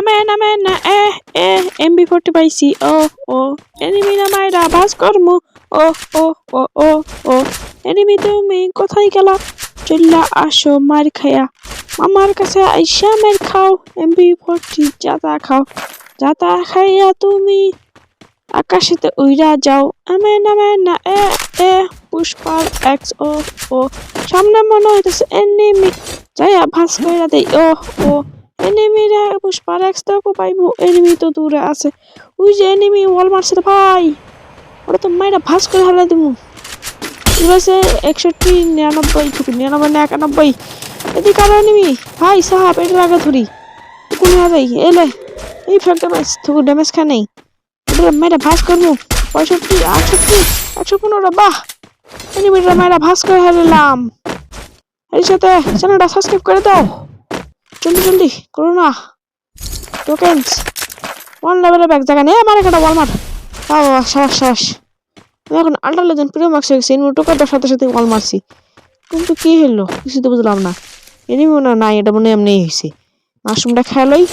Amen amen না এ এ MB forty পাইছি ও ও enemy না মায়েরা বাস কর্ম ও ও ও ও ও এনিমি তুমি কোথায় গেলা? চল্লা আসো, মার খায়া। আমার কাছে আইসা মার খাও এমবি ফোর্টি জাতা খাও। জাতা খাইয়া তুমি আকাশেতে উইরা যাও। আমে আমেন না এ এ পুষ্পার এক্স ও ও সামনে মনে হইতেছে এনিমি যাইয়া ভাস কইরা দেই ও ও এনিমিরা পুষ্পার এক্স তো পাইবো। এনিমি তো দূরে আছে। ওই যে এনিমি ওয়াল মারছে ভাই। ওটা তো মাইরা ভাস করে হারা দিমু। এবারে একষট্টি, নিরানব্বই থেকে নিরানব্বই না, একানব্বই। এদিকে আরও এনিমি ভাই, সাহাব এটা যাই এলে এই ফেক ড্যামেজ ড্যামেজ খা নেই। এটা মেয়েরা ভাস করব। পঁয়ষট্টি, আটষট্টি, একশো বাহ! এনিমিটা মেয়েরা ভাস করে হারলাম। এর সাথে চ্যানেলটা সাবস্ক্রাইব করে দাও। জলদি জলদি, করো না। টোকেন্স ওয়ান লেভেলের ব্যাগ জায়গা নেই, আমার একটা ওয়ালমার্ট বাবা সাবাস সাবাস। আমি এখন আল্ট্রা লেজেন্ড প্রিয় মার্কস হয়ে গেছি এনিমি টোকারটার সাথে সাথে ওয়াল মারছি কিন্তু কী হলো? কিছু তো বুঝলাম না। এনিমি না নাই, এটা মনে এমনি হয়েছে। মাশরুমটা খেয়ালই